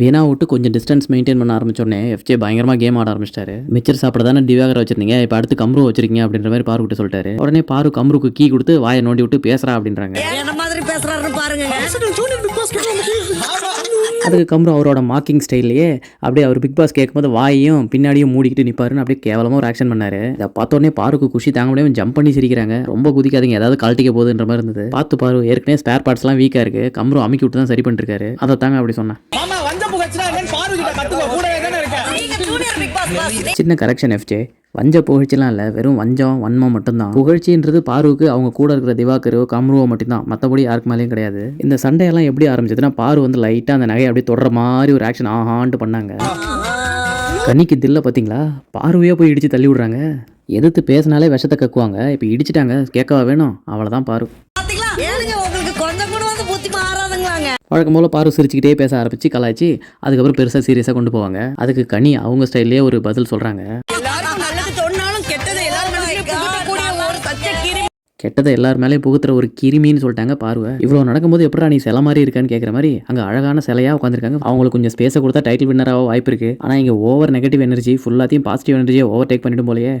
வீணா விட்டு கொஞ்சம் distance maintain பண்ண ஆரம்பிச்சோடனே எஃப்ஜே பயங்கரமா கேம் ஆட ஆரம்பிச்சிட்டாரு. மிச்சர் சாப்பிட தானே திவாகர் வச்சிருந்தீங்க? இப்போ அடுத்து கம்ரு வச்சிருக்கீங்க அப்படின்ற மாதிரி பாரு கிட்ட சொல்லிட்டாரு. உடனே பாரு கம்ருக்கு கீ கொடுத்து வாயை நோண்டி விட்டு பேசுறா அப்படின்றாங்க. மாதிரி பேசுறாருன்னு பாருங்க அதுக்கு கம்ரு அவரோட மார்க்கிங் ஸ்டைல்லையே அப்படியே அவர் பிக் பாஸ் கேட்கும்போது வாயையும் பின்னாடியும் மூடிக்கிட்டு நிப்பாருன்னு அப்படியே கேவலமா ஒரு ஆக்ஷன் பண்ணாரு. இதை பார்த்தோன்னே பாருக்கு குஷி தாங்க முடியாம ஜம்ப் பண்ணி சிரிக்கிறாங்க. ரொம்ப குதிக்காதீங்க ஏதாவது கழட்டிக்க போகுதுன்ற மாதிரி இருந்தது. பார்த்து பாரு ஏற்கனவே ஸ்பேர் பார்ட்ஸ்லாம் வீக்கா இருக்கு. கம்ரு அமுக்கி விட்டு தான் சரி பண்ணிருக்காரு. அதை தாங்க அப்படி சொன்னேன். சின்ன கரெக்ஷன் எஃப்ஜே வஞ்ச புகழ்ச்சிலாம் இல்லை வெறும் வஞ்சம் வன்மம் மட்டும்தான். புகழ்ச்சின்றது பாருவுக்கு அவங்க கூட இருக்கிற திவாகரோ கம்ருவோ மட்டும்தான். மற்றபடி யாருக்கு மேலேயும் கிடையாது. இந்த சண்டையெல்லாம் எப்படி ஆரம்பிச்சதுன்னா பாரு வந்து லைட்டாக அந்த நகையை அப்படியே தொடர மாதிரி ஒரு ஆக்ஷன் ஆஹான்ட்டு பண்ணாங்க. கன்னிக்கு தில்ல பார்த்தீங்களா பார்வையாக போய் இடித்து தள்ளி விடுறாங்க. எதிர்த்து பேசினாலே விஷத்தை கக்குவாங்க. இப்போ இடிச்சிட்டாங்க. கேட்கவா வேணும்? அவ்வளோதான் பாரு. வழக்கம் போல் பாரு சிரிச்சுக்கிட்டே பேச ஆரம்பிச்சு கலாய்ச்சி அதுக்கப்புறம் பெருசாக சீரியஸாக கொண்டு போவாங்க. அதுக்கு கனி அவங்க ஸ்டைல்லே ஒரு பதில் சொல்கிறாங்க கெட்டதை எல்லார் மேலேயும் புகுத்துற ஒரு கிருமின்னு சொல்லிட்டாங்க பார்வை. இவ்வளோ நடக்கும்போது எப்படா நீ சில மாதிரி இருக்கான்னு கேட்குற மாதிரி அங்கே அழகான சிலையாக உட்காந்துருக்காங்க அவங்களுக்கு கொஞ்சம் ஸ்பேஸை கொடுத்தா டைட்டில் வின்னராக வாய்ப்பு இருக்குது ஆனால் இங்கே ஓவர் நெகட்டிவ் எனர்ஜி ஃபுல்லாத்தையும் பாசிட்டிவ் எனர்ஜியை ஓவர் டேக் பண்ணிடும் போலயே.